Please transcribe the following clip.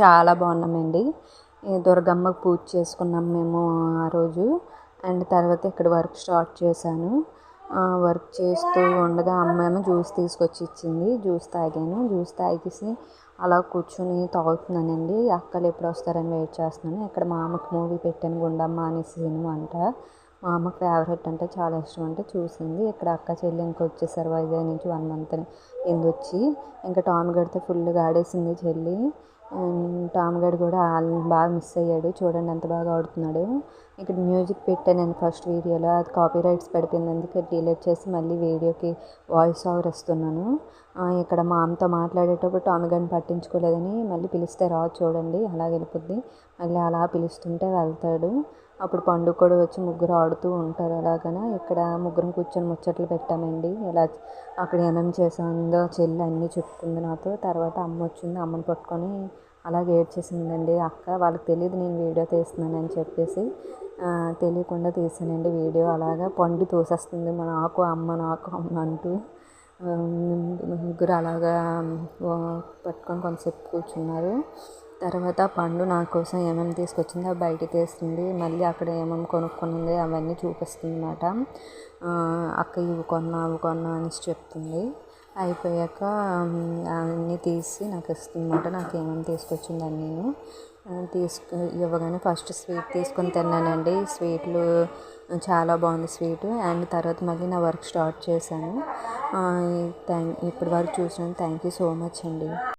చాలా బాగున్నామండి. దుర్గమ్మకు పూజ చేసుకున్నాం మేము ఆ రోజు. అండ్ తర్వాత ఇక్కడ వర్క్ స్టార్ట్ చేశాను. వర్క్ చేస్తూ ఉండగా అమ్మేమో జ్యూస్ తీసుకొచ్చి ఇచ్చింది. జ్యూస్ తాగాను. జ్యూస్ తాగేసి అలా కూర్చొని తాగుతున్నానండి. అక్కలు ఎప్పుడు వస్తారని వెయిట్ చేస్తున్నాను. ఇక్కడ మా అమ్మకి మూవీ పెట్టాను గుండమ్మ అనే సినిమా అంట. మా అమ్మకి ఫేవరెట్ అంటే చాలా ఇష్టం అంటే చూసింది. ఇక్కడ అక్క చెల్లి ఇంకా వచ్చేసారు వైజాగ్ నుంచి వన్ మంత్ ఎందు వచ్చి ఇంకా టామ్ గడితే ఫుల్గా ఆడేసింది చెల్లి. టామ్ గడ్ కూడా వాళ్ళని బాగా మిస్ అయ్యాడు. చూడండి ఎంత బాగా ఆడుతున్నాడు. ఇక్కడ మ్యూజిక్ పెట్టాను నేను ఫస్ట్ వీడియోలో. అది కాపీ రైట్స్ పడిపోయింది అందుకే డిలీట్ చేసి మళ్ళీ వీడియోకి వాయిస్ ఓవర్ ఇస్తున్నాను. ఇక్కడ మా అమ్మతో మాట్లాడేటప్పుడు టామ్ గడ్ని పట్టించుకోలేదని మళ్ళీ పిలిస్తే రా చూడండి అలా వెళ్ళిపోద్ది. మళ్ళీ అలా పిలుస్తుంటే వెళ్తాడు. అప్పుడు పండుగ కూడా వచ్చి ముగ్గురు ఆడుతూ ఉంటారు అలాగనే. ఇక్కడ ముగ్గురం కూర్చొని ముచ్చట్లు పెట్టామండి. ఎలా అక్కడ ఏమేమి చేసిందో చెల్లి అన్నీ చెప్పుకుంది నాతో. తర్వాత అమ్మ వచ్చింది అమ్మని పట్టుకొని అలాగే ఏడ్చేసిందండి అక్క వాళ్ళకి తెలియదు నేను వీడియో తీస్తున్నానని చెప్పేసి తెలియకుండా తీసానండి వీడియో. అలాగా పండు తోసేస్తుంది మన ఆకు అమ్మ నాకు అమ్మ అంటూ ముగ్గురు అలాగా పట్టుకొని కొంతసేపు కూర్చున్నారు. తర్వాత పండు నా కోసం ఏమేమి తీసుకొచ్చిందో బయట తీస్తుంది మళ్ళీ అక్కడ ఏమేమి కొనుక్కుంది అవన్నీ చూపిస్తుంది అన్నమాట. అక్క ఇవి కొన్నా అవి కొన్నా అని చెప్తుంది. అయిపోయాక అన్నీ తీసి నాకు ఇస్తుందన్నమాట నాకు ఏమేమి తీసుకొచ్చిందని నేను. తీసుకు ఇవ్వగానే ఫస్ట్ స్వీట్ తీసుకొని తిన్నానండి. స్వీట్లు చాలా బాగుంది స్వీట్. అండ్ తర్వాత మళ్ళీ నా వర్క్ స్టార్ట్ చేశాను. థ్యాంక్ ఇప్పటి వరకు చూసినందుకు థ్యాంక్ యూ సో మచ్ అండి.